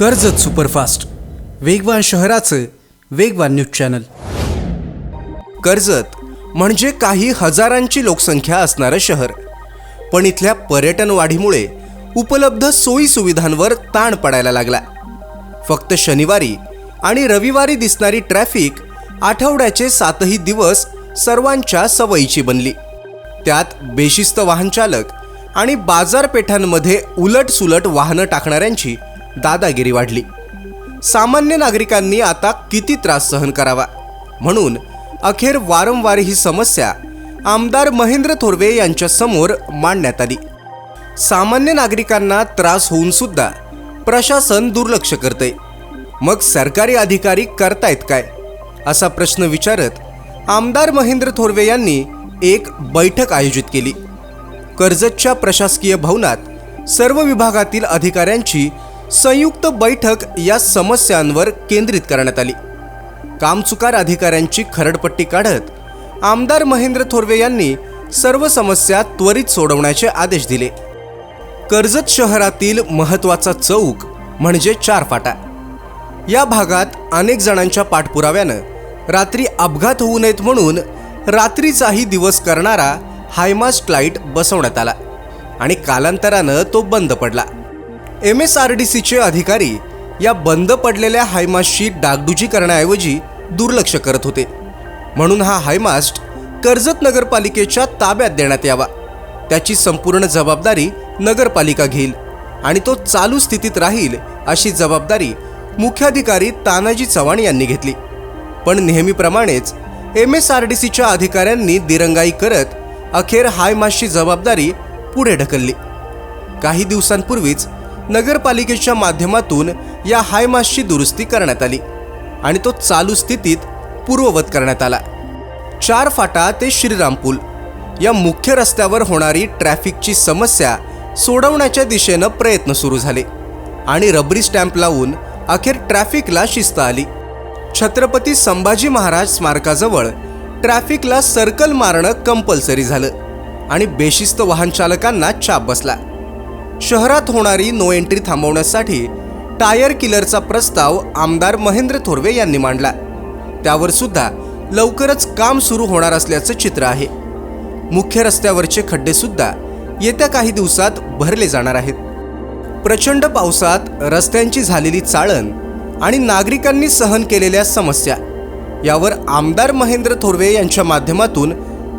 Karjat superfast. वेगवान शहराचं वेगवान न्यूज चॅनल. कर्जत म्हणजे काही हजारांची लोकसंख्या असणारं शहर. पण इथल्या पर्यटन वाढीमुळे उपलब्ध सोयी सुविधांवर ताण पडायला लागला. फक्त शनिवारी आणि रविवारी दिसणारी ट्रॅफिक आठवड्याचे सातही दिवस सर्वांच्या सवयीची बनली. त्यात बेशिस्त वाहनचालक आणि बाजारपेठांमध्ये उलटसुलट वाहनं टाकणाऱ्यांची दादागिरी वाढली. सामान्य नागरिकांनी आता किती त्रास सहन करावा? म्हणून अखेर वारंवार ही समस्या आमदार महेंद्र थोरवे यांच्यासमोर मांडण्यात आली. सामान्य नागरिकांना त्रास होऊन सुद्धा प्रशासन दुर्लक्ष करते. मग सरकारी अधिकारी करतायत काय? असा प्रश्न विचारत आमदार महेंद्र थोरवे यांनी एक बैठक आयोजित केली. कर्जतच्या प्रशासकीय भवनात सर्व विभागातील अधिकाऱ्यांची संयुक्त बैठक या समस्यांवर केंद्रित करण्यात आली. कामचुकार अधिकाऱ्यांची खरडपट्टी काढत आमदार महेंद्र थोरवे यांनी सर्व समस्या त्वरित सोडवण्याचे आदेश दिले. कर्जत शहरातील महत्त्वाचा चौक म्हणजे चार फाटा या भागात अनेक जणांच्या पाठपुराव्यानं रात्री अपघात होऊ नयेत म्हणून रात्रीचाही दिवस करणारा हायमास्ट लाइट बसवण्यात आला आणि कालांतरानं तो बंद पडला. एम एस आर डी सीचे अधिकारी या बंद पडलेल्या हायमास्टची डागडुजी करण्याऐवजी दुर्लक्ष करत होते. म्हणून हा हायमास्ट कर्जत नगरपालिकेच्या ताब्यात देण्यात यावा. त्याची संपूर्ण जबाबदारी नगरपालिका घेईल आणि तो चालू स्थितीत राहील अशी जबाबदारी मुख्याधिकारी तानाजी चव्हाण यांनी घेतली. पण नेहमीप्रमाणेच एम एस आर डी सीच्या अधिकाऱ्यांनी दिरंगाई करत अखेर हायमासची जबाबदारी पुढे ढकलली. काही दिवसांपूर्वीच नगरपालिकेच्या माध्यमातून या हायमासची दुरुस्ती करण्यात आली आणि तो चालू स्थितीत पूर्ववत करण्यात आला. चार फाटा ते श्रीरामपूल या मुख्य रस्त्यावर होणारी ट्रॅफिकची समस्या सोडवण्याच्या दिशेनं प्रयत्न सुरू झाले आणि रबरी स्टॅम्प लावून अखेर ट्रॅफिकला शिस्त आली. छत्रपती संभाजी महाराज स्मारकाजवळ ट्रॅफिकला सर्कल मारणं कंपल्सरी झालं आणि बेशिस्त वाहन चालकांना चाप बसला. शहरात होणारी नो एंट्री थांबवण्यासाठी टायर किलरचा प्रस्ताव आमदार महेंद्र थोरवे यांनी मांडला. त्यावर सुद्धा लवकरच काम सुरू होणार असल्याचं चित्र आहे. मुख्य रस्त्यावरचे खड्डे सुद्धा येत्या काही दिवसात भरले जाणार आहेत. प्रचंड पावसात रस्त्यांची झालेली चाळण आणि नागरिकांनी सहन केलेल्या समस्या यावर आमदार महेंद्र थोरवे यांच्या माध्यमातून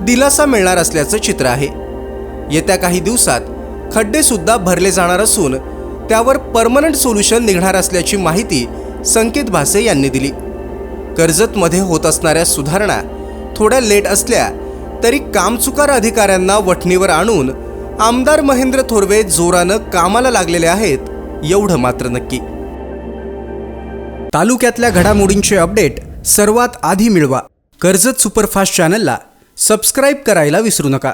दिलासा मिळणार असल्याचं चित्र आहे. येत्या काही दिवसात खड्डे सुद्धा भरले जाणार असून त्यावर परमनंट सोल्युशन निघणार असल्याची माहिती संकेत भासे यांनी दिली. कर्जतमध्ये होत असणाऱ्या सुधारणा थोड्या लेट असल्या तरी कामचुकार अधिकाऱ्यांना वठणीवर आणून आमदार महेंद्र थोरवे जोरानं कामाला लागलेले आहेत एवढं मात्र नक्की. तालुक्यातल्या घडामोडींचे अपडेट सर्वात आधी मिळवा. कर्जत सुपरफास्ट चॅनलला सबस्क्राईब करायला विसरू नका.